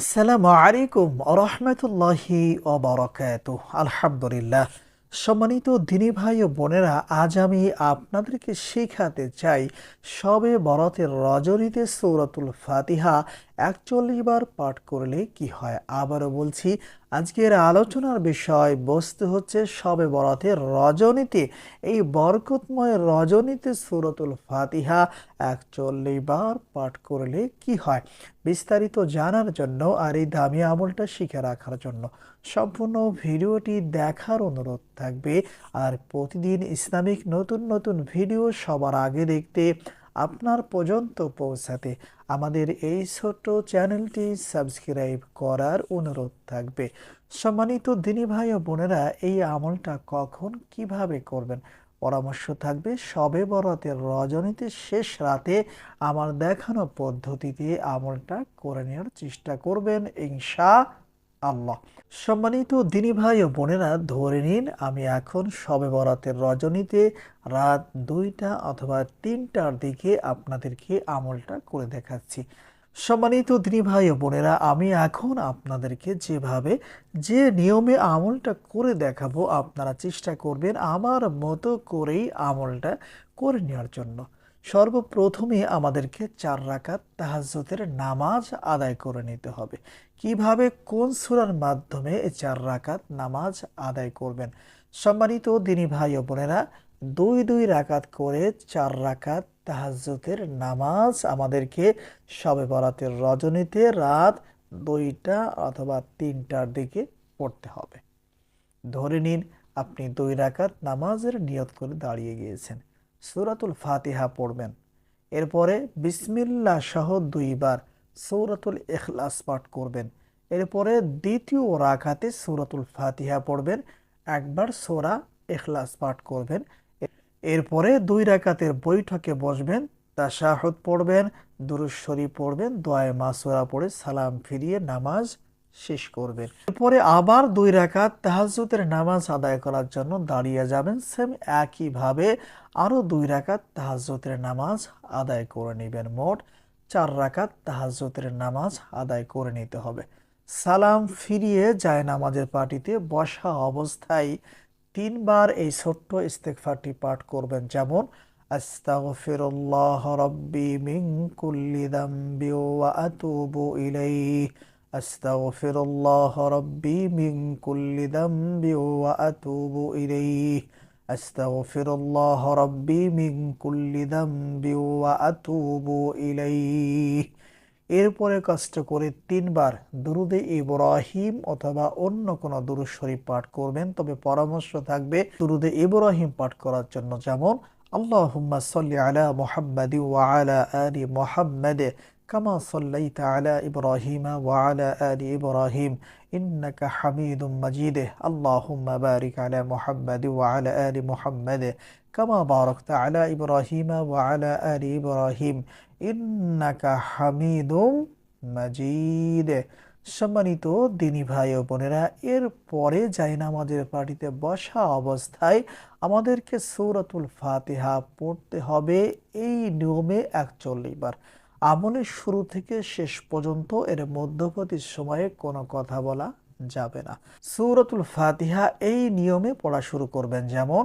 আসসালামু আলাইকুম রহমতুল্লাহি ওবরাকাত আলহামদুলিল্লাহ। সম্মানিত দিনী ভাই ও বোনেরা, আজ আমি আপনাদেরকে শেখাতে চাই সবে বরতের রজনীতে সৌরতুল ফাতিহা একচল্লিশ বার পাঠ করলে কি হয়? আবারও বলছি, আজকের আলোচনার বিষয় বস্তু হচ্ছে সবে বরাতের রজনীতে। এই বরকতময় রজনীতে সুরতুল ফাতিহা একচল্লিশ বার পাঠ করলে কি হয়? বিস্তারিত জানার জন্য আর এই দামি আমলটা শিখে রাখার জন্য সম্পূর্ণ ভিডিওটি দেখার অনুরোধ থাকবে। আর প্রতিদিন ইসলামিক নতুন নতুন ভিডিও সবার আগে দেখতে আপনার পর্যন্ত পৌঁছাতে আমাদের এই ছোট্ট চ্যানেলটি সাবস্ক্রাইব করার অনুরোধ থাকবে। সম্মানিত দিনী ভাই ও বোনেরা, এই আমলটা কখন কীভাবে করবেন? পরামর্শ থাকবে, সবে বরাতের রজনীতে শেষ রাতে আমার দেখানো পদ্ধতিতে আমলটা করে নেওয়ার চেষ্টা করবেন, ইনশা আল্লাহ। সম্মানিত দিনী ভাই ও বোনেরা, ধরে নিন আমি এখন সবে বরাতের রজনীতে রাত দুইটা অথবা তিনটার দিকে আপনাদেরকে আমলটা করে দেখাচ্ছি। সম্মানিত দিনী ভাই ও বোনেরা, আমি এখন আপনাদেরকে যেভাবে যে নিয়মে আমলটা করে দেখাবো, আপনারা চেষ্টা করবেন আমার মতো করেই আমলটা করে নেওয়ার জন্য। সর্বপ্রথমে আমাদেরকে চার রাকাত তাহাজ্জুদের নামাজ আদায় করে নিতে হবে। কীভাবে, কোন সুরার মাধ্যমে এই চার রাকাত নামাজ আদায় করবেন? সম্মানিত দিনী ভাই ও বোনেরা, দুই দুই রাকাত করে চার রাকাত তাহাজ্জুদের নামাজ আমাদেরকে সবে বরাতের রজনীতে রাত দুইটা অথবা তিনটার দিকে পড়তে হবে। ধরে নিন, আপনি দুই রাকাত নামাজের নিয়ত করে দাঁড়িয়ে গিয়েছেন। সূরাতুল ফাতিহা পড়বেন। এরপরে বিসমিল্লা সহ দুইবার সৌরাতুল ইখলাস পাঠ করবেন। এরপরে দ্বিতীয় রাকাতে সূরাতুল ফাতিহা পড়বেন। একবার সোরা ইখলাস পাঠ করবেন। এরপরে দুই রাকাতের বৈঠকে বসবেন তা তাশাহুদ পড়বেন, দুরুজ শরীফ পড়বেন, দোয়ায়ে মাসুরা পড়ে সালাম ফিরিয়ে নামাজ শেষ করবেন এরপরে আবার দুই রাকাত তাহাজ্জুদের নামাজ আদায় করার জন্য দাঁড়িয়ে যাবেন। সেম একইভাবে আরও দুই রাকাত তাহাজ্জুদের নামাজ আদায় করে নেবেন। মোট চার রাকাত তাহাজ্জুদের নামাজ আদায় করে নিতে হবে। সালাম ফিরিয়ে যায় নামাজের পার্টিতে। বসা অবস্থায় তিনবার এই ছোট্ট ইস্তেকফারটি পাঠ করবেন। যেমন, আস্তাগফিরুল্লাহ রব্বি মিন কুল্লি দামবি ওয়া আতুবু ইলাইহি। আস্তাগফিরুল্লাহ রব্বি মিন কুল্লি দামবি ওয়া আতুবু ইলাইহি আস্তাগফিরুল্লাহ রব্বি মিন কুল্লি দামবি ওয়া আতুবু ইলাইহি এরপরে কষ্ট করে তিনবার দুরুদে ইব্রাহিম অথবা অন্য কোনো দুরুদ শরীফ পাঠ করবেন। তবে পরামর্শ থাকবে দুরুদে ইব্রাহিম পাঠ করার জন্য। যেমন, আল্লাহুম্মা সাল্লি আলা মুহাম্মাদি ওয়া আলা আলি মুহাম্মাদ কামা সাল্লাইতা আলা ইব্রাহিমা ওয়া আলা আলি ইব্রাহিম ইন্নাকা হামিদুম মাজিদ। আল্লাহুম্মা বারিক আলা মুহাম্মাদি ওয়া আলা আলি মুহাম্মাদ। কামা বারাকতা আলা ইব্রাহিমা ওয়া আলা আলি ইব্রাহিম হামিদুম সম্মানিত দিনী ভাই ও বোনেরা, এর পরে জায়নামাজের পার্টিতে বসা অবস্থায় আমাদেরকে সৌরাতুল ফাতিহা পড়তে হবে এই নিয়মে একচল্লিশ বার। আমলের শুরু থেকে শেষ পর্যন্ত এর মধ্যবর্তী সময়ে কোনো কথা বলা যাবে না। সৌরতুল ফাতিহা এই নিয়মে পড়া শুরু করবেন। যেমন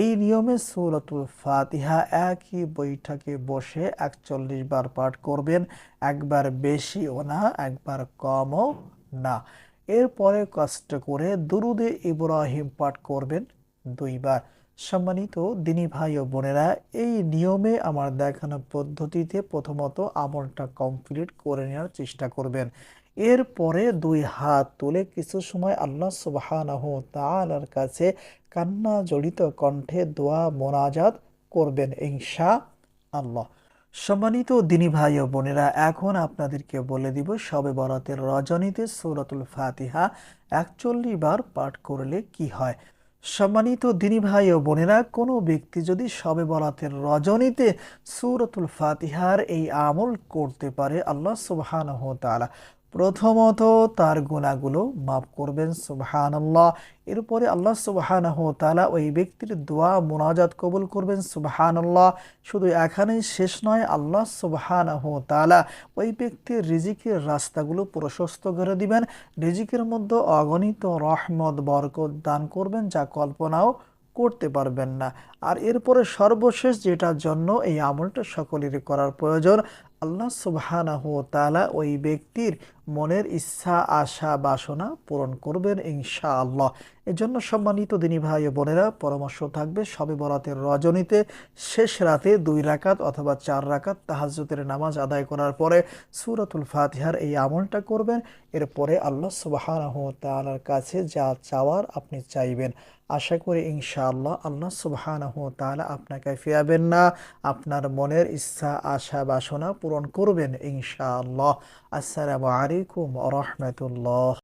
এই নিয়মে সৌরতুল ফাতিহা একই বৈঠকে বসে একচল্লিশ বার পাঠ করবেন, একবার বেশিও না, একবার কমও না। এরপরে কষ্ট করে দুরুদে ইব্রাহিম পাঠ করবেন দুইবার। সম্মানিত দিনী ভাই ও বোনেরা, এই নিয়মে আমার দেখানো পদ্ধতিতে প্রথমত আমলটা কমপ্লিট করে নেওয়ার চেষ্টা করবেন। এরপরে দুই হাত তুলে কিছু সময় আল্লাহ সুবহানাহু তাআলার কাছে কান্না জড়িত কণ্ঠে দোয়া মোনাজাত করবেন ইনশা আল্লাহ সম্মানিত দিনী ভাই ও বোনেরা, এখন আপনাদেরকে বলে দিব, সবে বরাতের রজনীতে সূরাতুল ফাতিহা একচল্লিশ বার পাঠ করলে কি হয়? সম্মানিত দিনী ভাই ও বোনেরা, কোনো ব্যক্তি যদি সবে বরাতের রজনীতে সুরতুল ফাতিহার এই আমল করতে পারে, আল্লাহ সুবহানাহু ওয়া তাআলা প্রথমত তার গুণাগুলো মাফ করবেন, সুবহানাল্লাহ। এরপরে আল্লাহ সুবহানাহু ওয়া তাআলা ওই ব্যক্তির দোয়া, মোনাজাত কবুল করবেন, সুবহানাল্লাহ। শুধু এখানেই শেষ নয়, আল্লাহ সুবহানাহু ওয়া তাআলা ওই ব্যক্তির রিজিকের রাস্তাগুলো প্রশস্ত করে দিবেন। রিজিকের মধ্যে অগণিত রহমত, বরকত দান করবেন, যা কল্পনাও করতে পারবেন না। আর এরপরে সর্বশেষ যেটার জন্য এই আমলটা সকলেরই করার প্রয়োজন আল্লাহ সুবহানাহু তালা ওই ব্যক্তির মনের ইচ্ছা, আশা, বাসনা পূরণ করবেন ইনশা ইনশাআল্লাহ। এজন্য সম্মানিত দিনী ভাই বোনেরা, পরামর্শ থাকবে সবে বরাতের রজনীতে শেষ রাতে দুই রাকাত অথবা চার রাকাত তাহাজ্জুদের নামাজ আদায় করার পরে সুরাতুল ফাতিহার এই আমলটা করবেন। এরপরে আল্লাহ সুবহানাহু তালার কাছে যা চাওয়ার আপনি চাইবেন। আশা করি ইনশাআল্লাহ আল্লাহ সুবহানাহু তাআলা আপনাকে ফিরাবেন না, আপনার মনের ইচ্ছা, আশা, বাসনা পূরণ করবেন ইনশাআল্লাহ। আসসালামু আলাইকুম রাহমাতুল্লাহ।